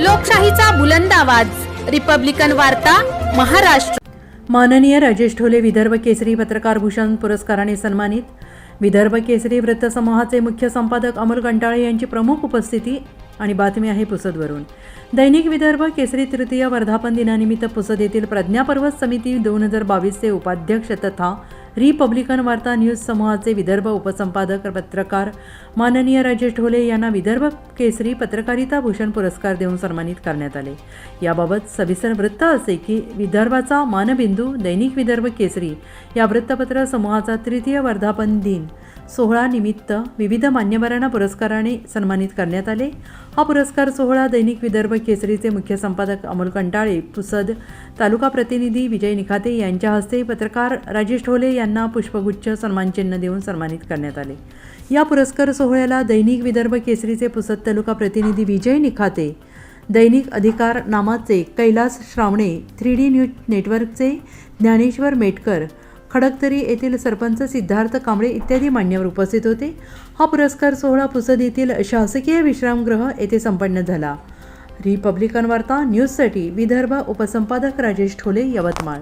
लोकशाहीचा बुलंद आवाज. रिपब्लिकन वार्ता महाराष्ट्र. माननीय राजेश ठोले विदर्भ केसरी पत्रकार भूषण पुरस्काराने सन्मानित. विदर्भ केसरी वृत्तसमूहाचे मुख्य संपादक अमोल कंटाळे यांची प्रमुख उपस्थिती आणि बातमी आहे पुसदवरून. दैनिक विदर्भ केसरी तृतीय वर्धापन दिनानिमित्त पुसद येथील प्रज्ञापर्वत समिती दोन हजार बावीसचे उपाध्यक्ष तथा रिपब्लिकन वार्ता न्यूज समूहाचे विदर्भ उपसंपादक पत्रकार माननीय राजेश ढोले यांना विदर्भ केसरी पत्रकारिता भूषण पुरस्कार देऊन सन्मानित करण्यात आले. याबाबत सविस्तर वृत्त असे की विदर्भाचा मानबिंदू दैनिक विदर्भ केसरी या वृत्तपत्र समूहाचा तृतीय वर्धापन दिन सोहळानिमित्त विविध मान्यवरांना पुरस्काराने सन्मानित करण्यात आले. हा पुरस्कार सोहळा दैनिक विदर्भ केसरीचे मुख्य संपादक अमोल कंटाळे पुसद तालुका प्रतिनिधी विजय निखाते यांच्या हस्ते पत्रकार राजेश ढोले यांना पुष्पगुच्छ सन्मानचिन्ह देऊन सन्मानित करण्यात आले. या पुरस्कार सोहळ्याला दैनिक विदर्भ केसरीचे पुसद तालुका प्रतिनिधी विजय Nikhate Dainik Adhikar नामाचे Kailas Shravane three D news नेटवर्कचे ज्ञानेश्वर मेटकर खडकतरी येथील सरपंच सिद्धार्थ कांबळे इत्यादी मान्यवर उपस्थित होते. हा पुरस्कार सोहळा पुसद येथील शासकीय विश्रामगृह येथे संपन्न झाला. रिपब्लिकन वार्ता न्यूजसाठी विदर्भ उपसंपादक राजेश ठोले यवतमाळ.